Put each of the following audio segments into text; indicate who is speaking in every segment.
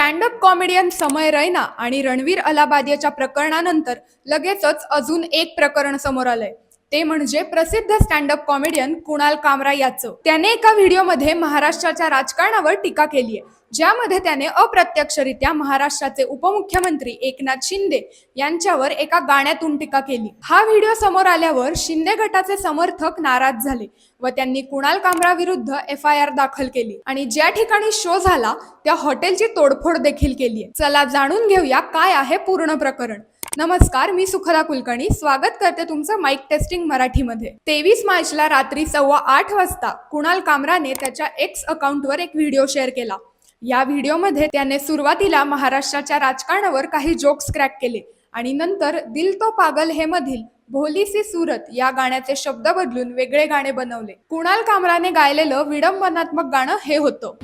Speaker 1: Stand up comedian समय रैना आणि रणवीर अलाबादियाच्या प्रकरणानंतर लगेचच अजून एक प्रकरण समोर आलंय. ते म्हणजे प्रसिद्ध stand up comedian Kunal Kamra याचं. त्याने एका व्हिडिओमध्ये महाराष्ट्राच्या राजकारणावर टीका केली आहे. ज्यामध्ये त्याने अप्रत्यक्षरित्या महाराष्ट्राचे उपमुख्यमंत्री एकनाथ शिंदे यांच्यावर एका गाण्यातून टीका केली. हा व्हिडिओ समोर आल्यावर शिंदे गटाचे समर्थक नाराज झाले व त्यांनी कुणाल कामरा विरुद्ध एफ आय आर दाखल केली आणि ज्या ठिकाणी शो झाला त्या हॉटेलची तोडफोड देखील केली आहे. चला जाणून घेऊया काय आहे पूर्ण प्रकरण. नमस्कार मी सुखदा कुलकर्णी. स्वागत करते तुमचं माईक टेस्टिंग मराठीमध्ये. तेवीस मार्चला रात्री सव्वा आठ वाजता कुणाल कामराने त्याच्या एक्स अकाउंटवर एक व्हिडिओ शेअर केला. या व्हिडिओमध्ये त्याने सुरुवातीला महाराष्ट्राच्या राजकारणावर काही जोक्स क्रॅक केले आणि नंतर दिल तो पागल हे मधील भोली सी सूरत या गाण्याचे शब्द बदलून वेगळे गाणे बनवले. कुणाल कामराने गायलेलं विडंबनात्मक गाणं हे होतं.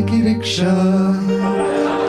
Speaker 2: की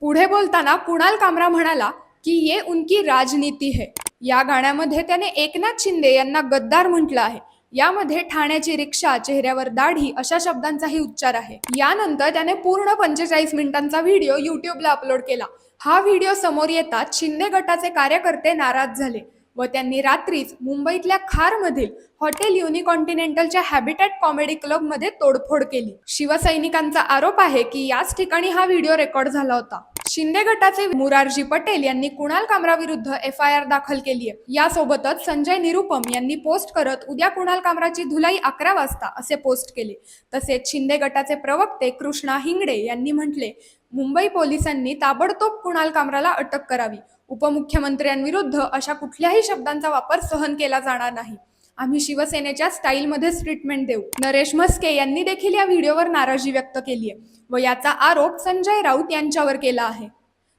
Speaker 1: पुढे बोलताना कुणाल कामरा म्हणाला की ये उनकी राजनीती है. या गाण्यामध्ये त्याने एकनाथ शिंदे यांना गद्दार म्हटलं आहे. यामध्ये ठाण्याची रिक्षा चेहऱ्यावर दाढी अशा शब्दांचाही उच्चार आहे. यानंतर त्याने पूर्ण पंचेचाळीस मिनिटांचा व्हिडिओ युट्यूबला अपलोड केला. हा व्हिडिओ समोर येताच शिंदे गटाचे कार्यकर्ते नाराज झाले. व त्यांनी रात्रीच मुंबईतल्या खारमधील हॉटेल युनिकॉन्टिनेंटलच्या हॅबिटॅट कॉमेडी क्लबमध्ये तोडफोड केली. शिवसैनिकांचा आरोप आहे की याच ठिकाणी हा व्हिडिओ रेकॉर्ड झाला होता. शिंदे गटाचे मुरारजी पटेल यांनी कुणाल कामरा विरुद्ध एफ आय आर दाखल केली आहे यासोबतच संजय निरुपम यांनी पोस्ट करत उद्या कुणाल कामराची धुलाई अकरा वाजता असे पोस्ट केले. तसेच शिंदे गटाचे प्रवक्ते कृष्णा हिंगडे यांनी म्हटले मुंबई पोलिसांनी ताबडतोब कुणाल कामराला अटक करावी. उपमुख्यमंत्र्यांविरुद्ध अशा कुठल्याही शब्दांचा वापर सहन केला जाणार नाही. आम्ही शिवसेनेच्या स्टाईलमध्येच ट्रीटमेंट देऊ. नरेश म्हस्के यांनी देखील या व्हिडिओवर नाराजी व्यक्त केली आहे व याचा आरोप संजय राऊत यांच्यावर केला आहे.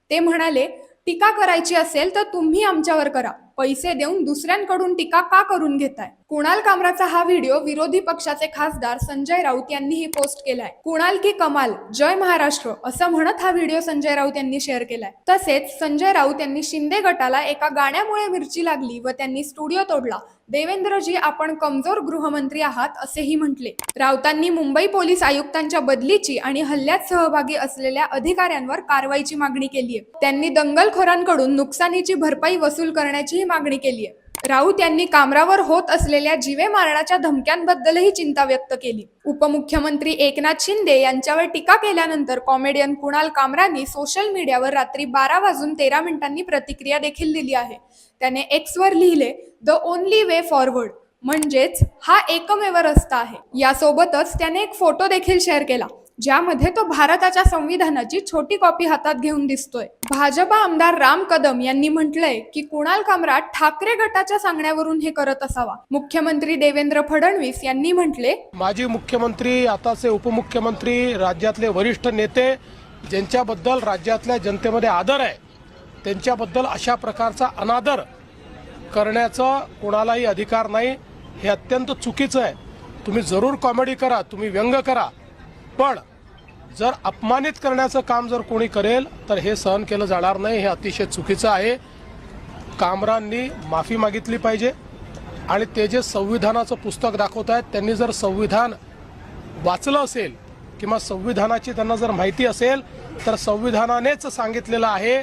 Speaker 1: ते म्हणाले टीका करायची असेल तर तुम्ही आमच्यावर करा. पैसे देऊन दुसऱ्यांकडून टीका का करून घेताय? कुणाल कामराचा हा व्हिडिओ विरोधी पक्षाचे खासदार संजय राऊत यांनीही पोस्ट केलाय. कुणाल की कमाल? जय महाराष्ट्र असं म्हणत हा व्हिडिओ संजय राऊत यांनी शेअर केलाय. तसेच संजय राऊत यांनी शिंदे गटाला एका गाण्यामुळे मिरची लागली व त्यांनी स्टुडिओ तोडला. देवेंद्रजी आपण कमजोर गृहमंत्री आहात असेही म्हटले. राऊतांनी मुंबई पोलीस आयुक्तांच्या बदलीची आणि हल्ल्यात सहभागी असलेल्या अधिकाऱ्यांवर कारवाईची मागणी केली आहे त्यांनी दंगलखोरांकडून नुकसानीची भरपाई वसूल करण्याची मागणी केली आहे. राऊत यांनी कामरावर होत असलेल्या जीवे मारण्याच्या धमक्यांबद्दलही चिंता व्यक्त केली. उपमुख्यमंत्री एकनाथ शिंदे यांच्यावर टीका केल्यानंतर कॉमेडियन कुणाल कामरानी सोशल मीडियावर रात्री बारा वाजून तेरा मिनिटांनी प्रतिक्रिया देखील दिली आहे. त्याने एक्सवर लिहिले द ओनली वे फॉरवर्ड म्हणजेच हा एकमेव रस्ता आहे. यासोबतच त्याने एक फोटो देखील शेअर केला. ज्यामध्ये तो भारताच्या संविधानाची छोटी कॉपी हातात घेऊन दिसतोय. भाजपा आमदार राम कदम यांनी म्हटलंय की कुणाल कामराट ठाकरे गटाच्या सांगण्यावरून हे करत असावा. मुख्यमंत्री देवेंद्र फडणवीस यांनी म्हटले
Speaker 3: माजी मुख्यमंत्री आताचे उपमुख्यमंत्री राज्यातले वरिष्ठ नेते ज्यांच्याबद्दल राज्यातल्या जनतेमध्ये आदर आहे त्यांच्याबद्दल अशा प्रकारचा अनादर करण्याचा कोणालाही अधिकार नाही हे अत्यंत चुकीचं आहे. तुम्ही जरूर कॉमेडी करा तुम्ही व्यंग करा. पण जर अपमानित करण्याचं काम जर कोणी करेल तर हे सहन केलं जाणार नाही हे अतिशय चुकीचं आहे. कामरांनी माफी मागितली पाहिजे. आणि ते जे संविधानाचं पुस्तक दाखवत आहेत त्यांनी जर संविधान वाचलं असेल किंवा संविधानाची त्यांना जर माहिती असेल तर संविधानानेच सांगितलेलं आहे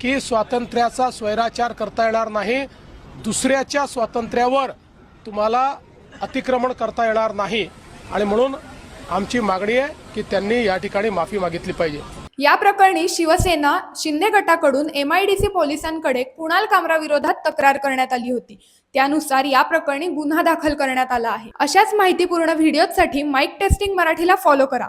Speaker 3: की स्वातंत्र्याचा स्वैराचार करता येणार नाही. दुसऱ्याच्या स्वातंत्र्यावर तुम्हाला अतिक्रमण करता येणार नाही. आणि म्हणून आमची मागणी आहे की त्यांनी या ठिकाणी माफी मागितली पाहिजे.
Speaker 1: या प्रकरणी शिवसेना शिंदे गटाकडून एम आय डी सी पोलिसांकडे कुणाल कामरा विरोधात तक्रार करण्यात आली होती. त्यानुसार या प्रकरणी गुन्हा दाखल करण्यात आला आहे. अशाच माहितीपूर्ण व्हिडिओसाठी माईक टेस्टिंग मराठीला फॉलो करा.